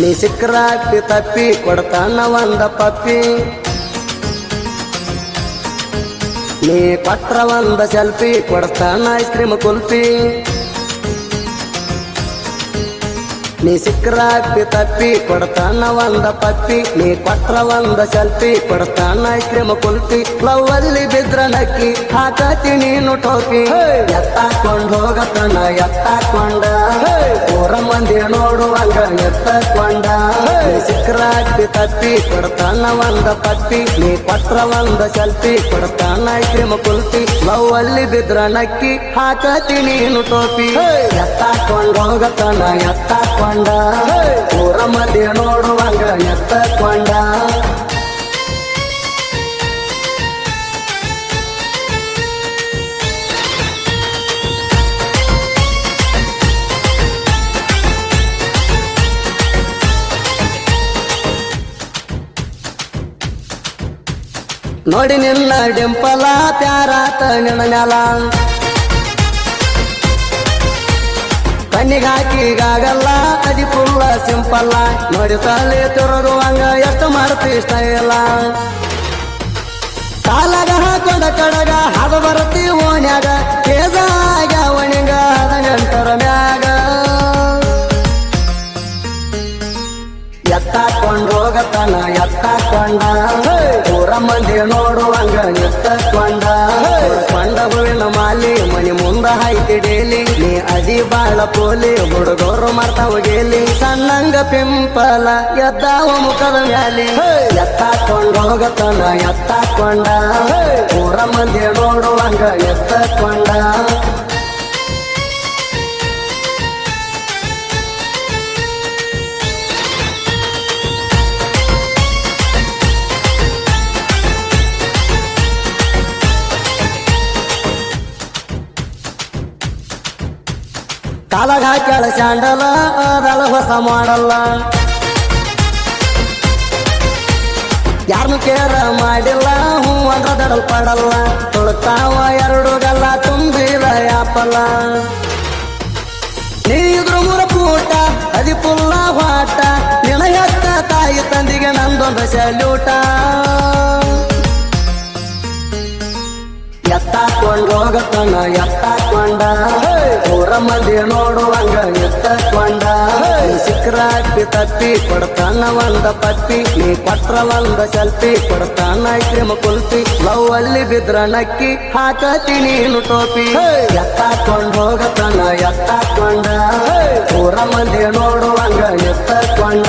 ನೀ ಸಿಕ್ಕರಾಕ್ತಿ ತಪ್ಪಿ ಕೊಡ್ತಾನ ಒಂದ ಪಪ್ಪಿ. ನೀ ಕೊಟ್ರ ಒಂದ ಸೆಲ್ಫಿ ಕೊಡ್ತಾನ ಐಸ್ ಕ್ರೀಮ್ ಕುಲ್ಫಿ ನೀ ಸಿಕ್ಕರ ಅಪ್ಪಿ ತಪ್ಪಿ ಕೊಡ್ತಾನ ಒಂದ ಪಪ್ಪಿ ನೀ ಕೊಟ್ರ ಒಂದ ಸೆಲ್ಫಿ ಕೊಡ್ತಾನ ಐಸ್ ಕ್ರೀಮ್ ಕುಲ್ಫಿ ಲವ್ ಅಲ್ಲಿ ಬಿದ್ರ ನಕ್ಕಿ ಹಾಕತಿ ನೀನು ಟೋಪಿ ಎತ್ತಾಕೊಂಡ್ ಹೋಗತನ ಎತ್ತಾಕೊಂಡ. ಊರ ಮಂದಿ ನೋಡುವಂಗ ಎತ್ತಕೊಂಡ. ನೀ ಸಿಕ್ಕರ ಅಪ್ಪಿ ತಪ್ಪಿ ಕೊಡ್ತಾನ ಒಂದ ಪಪ್ಪಿ ನೀ ಕೊಟ್ರ ಒಂದ ಸೆಲ್ಫಿ ಕೊಡ್ತಾನ ಐಸ್ ಕ್ರೀಮ್ ಕುಲ್ಫಿ ಲವ್ ಅಲ್ಲಿ ಬಿದ್ರ ನಕ್ಕಿ ಹಾಕತಿ ನೀನು ಟೋಪಿ. ಎತ್ತಾಕೊಂಡ್ ಹೋಗತನ ಎತ್ತಾಕೊಂಡ. ಊರ ಮಧ್ಯೆ ನೋಡುವಂಗ ಎತ್ತಕೊಂಡ. ನೋಡಿ ನಿನ್ನ ಡಿಂಪಲ ಪ್ಯಾರಾತ ನಿನ್ನ ನೆಲ ಕಣ್ಣಿಗೆ ಹಾಕಿಗಾಗಲ್ಲ ಅದಿ ಫುಲ್ಲ ಸಿಂಪಲ್ಲ ನೋಡಿ ತಲೆ ತಿರುಗುವಂಗ ಎಷ್ಟು ಮಾಡ್ತಿ ಇಷ್ಟ ಇಲ್ಲ. ಕಾಲಾಗ ಹಾಕೊಂಡ ಕಡಗ ಹದ ಬರತಿ ಓನ್ಯಾಗ ಕೇಸ ಒಣಿಂಗ ಹದ ನಂತರ ಮ್ಯಾಗ. ಎತ್ತಾಕೊಂಡ್ ಹೋಗತನ ಎತ್ತಾಕೊಂಡ. ಊರ ಮಂದಿ ನೋಡುವಂಗ ಎತ್ತಕೊಂಡ. ಕೊಂಡ ಹೂವಿನ ಮಾಲಿ, ಮನಿ ಮುಂದ ಹಾಯ್ತಿ ಡೇಲಿ. ನೀ ಅದಿ ಬಾಳ ಪೋಲಿ ಹುಡುಗರು ಮಾಡ್ತಾವ ಗೇಲಿ. ಸಣ್ಣಂಗ ಪಿಂಪಲ ಎದ್ದಾವ ಮುಖದ ಮ್ಯಾಲಿ. ಎತ್ತಾಕೊಂಡ್ ಹೋಗತನ ಎತ್ತಾಕೊಂಡ. ಊರ ಮಂದಿ ನೋಡುವಂಗ ಎತ್ತಕೊಂಡ. ಕಾಲಾಗ ಹಾಕ್ಯಾಳ ಸ್ಯಾಂಡಲ ಅದಳ ಹೊಸ ಮಾಡಲ್ಲ. ಯಾರನ್ನು ಕೇರ ಮಾಡಿಲ್ಲ ಹೂ ಅಂದ್ರ ದಡಲ್ ಪಡಲ್ಲ. ತೊಳ್ತಾವ ಎರಡು ಗಲ್ಲ ತುಂಬಿದ ಯಾಪಲ್ಲ. ನೀ ಇದ್ರ ಪೂಟ ಅದಿ ಪುಲ್ಲ ವಾಟ ನಿನ ತಾಯಿ ತಂದಿಗೆ ನಂದೊಂದು ಸಲ್ಯೂಟ ಎತ್ತಾಕೊಂಡ್ ಹೋಗತನ, ಎತ್ತ ಮಂದಿ ನೋಡುವಂಗ ಎತ್ತಕೊಂಡ. ಅಪ್ಪಿ ತಪ್ಪಿ ಕೊಡ್ತಾನ ಒಂದ ಪಟ್ಟಿ ನೀ ಕೊಟ್ರ ಒಂದ ಸೆಲ್ಫಿ ಕೊಡ್ತಾನ ಐಕ್ರಿಮ ಕುಲ್ಪಿ ಲವ್ ಅಲ್ಲಿ ಬಿದ್ರ ನಕ್ಕಿ ಹಾಕತಿ ನೀನು ಟೋಪಿ. ಕೊಂಡ ಹೋಗತನ ಎತ್ತಾಕೊಂಡ. ಊರ ಮಂದಿ ನೋಡುವಂಗ ಎತ್ತಕೊಂಡ.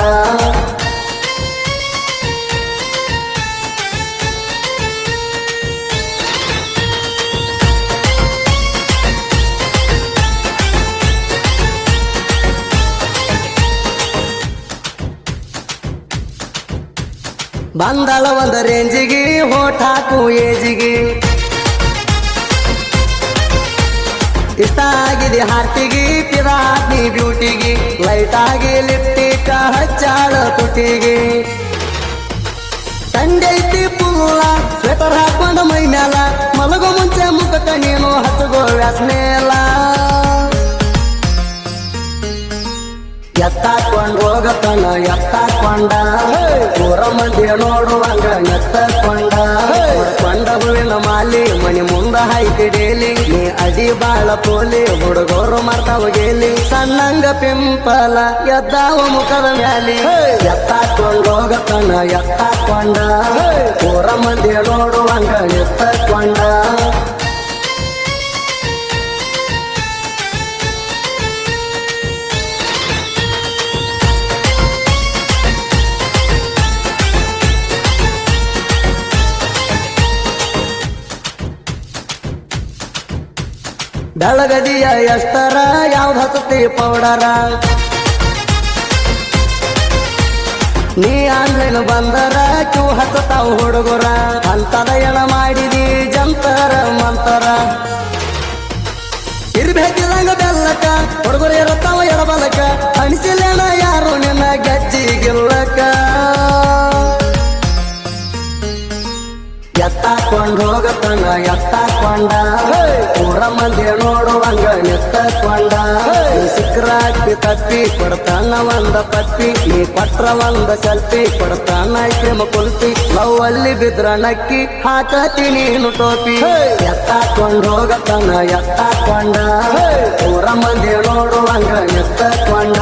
ಬಂದಳ ಒಂದ ರೇಂಜಿಗೆ, ಹೋಟ್ ಹಾಕು ಏಜಿಗೆ. ಇಷ್ಟ ಆಗಿದೆ ಹಾರ್ಟಿಗೆ ಪಿರಾಟ್ನಿ ಬ್ಯೂಟಿಗೆ. ಲೈಟ್ ಆಗಿ ಲಿಪ್ಟಿಕ ಹಚ್ಚಾಳ ತುಟಿಗೆ. ತಂಡೈತಿ ಪುಲ್ಲ ಸ್ವೆಟರ್ ಹಾಕೊಂಡ ಮೈ ಮ್ಯಾಲ ಮಲಗೋ ಮುಂಚೆ ಮುಖಕ್ಕ ನೀನು ಹಚ್ಚಗೋ ವ್ಯಾಸನೇಲ ಎತ್ತಾಕೊಂಡ್ ಹೋಗತನ ಎತ್ತಾಕೊಂಡ. ಊರ ಮಂದಿ ನೋಡುವಂಗ ಎತ್ತಕೊಂಡ. ಕೊಂಡ ಹೂವಿನ ಮಾಲಿ, ಮನಿ ಮುಂದ ಹೈತಿ ಡೇಲಿ. ನೀ ಅಡಿ ಬಾಳ ಪೋಲಿ, ಹುಡುಗರು ಮಾಡ್ತಾವ ಗೇಲಿ. ಸಣ್ಣಂಗ ಪಿಂಪಲ, ಎದ್ದಾವ ಮುಖದ ಮ್ಯಾಲಿ. ಎತ್ತಾಕೊಂಡ್ ಹೋಗತನ ಎತ್ತಾಕೊಂಡ. ಊರ ಮಂದಿ ನೋಡುವಂಗ ಎತ್ತಕೊಂಡ. ಬೆಳಗದಿಯ ಎಷ್ಟರ ಯಾವ್ದು ಹಸತಿ ಪೌಡರ? ನೀ ಆನ್ಲೈನ್ ಬಂದರ, ಕ್ಯೂ ಹಸತಾವ್ ಹುಡುಗರ? ಅಂತದ ಎಣ ಮಾಡಿದಿ ಜಂತರ ಮಂತರ. ಇರ್ಬೇಕಿದಂಗ ಬೆಲ್ಲಕ, ಹುಡುಗರು ಇರತ್ತಾವ ಎಡಬಲಕ ಅನಿಸಿಲ್ಲೇನ ಎತ್ತಾಕೊಂಡ್ ಹೋಗತನ ಎತ್ತಾಕೊಂಡ. ಊರ ಮಂದಿ ನೋಡುವಂಗ ಎತ್ತ ಕೊಂಡ ಸಿಕ್ರಾಕ್ತಿ ತಪ್ಪಿ ಕೊಡ್ತಾನ ಒಂದ ಪತ್ತಿ. ನೀ ಕೊಟ್ರ ಒಂದ ಸೆಲ್ಫಿ ಕೊಡ್ತಾನ ಕೆಮ ಕುಲ್ತಿ. ಅವಲ್ಲಿ ಬಿದ್ರ ನಕ್ಕಿ ಹಾಕತಿ ನೀನು ಟೋಪಿ. ಎತ್ತಾಕೊಂಡ್ ಹೋಗತನ ಎತ್ತಾಕೊಂಡ. ಊರ ಮಂದಿ ನೋಡುವಂಗ ಎತ್ತಕೊಂಡ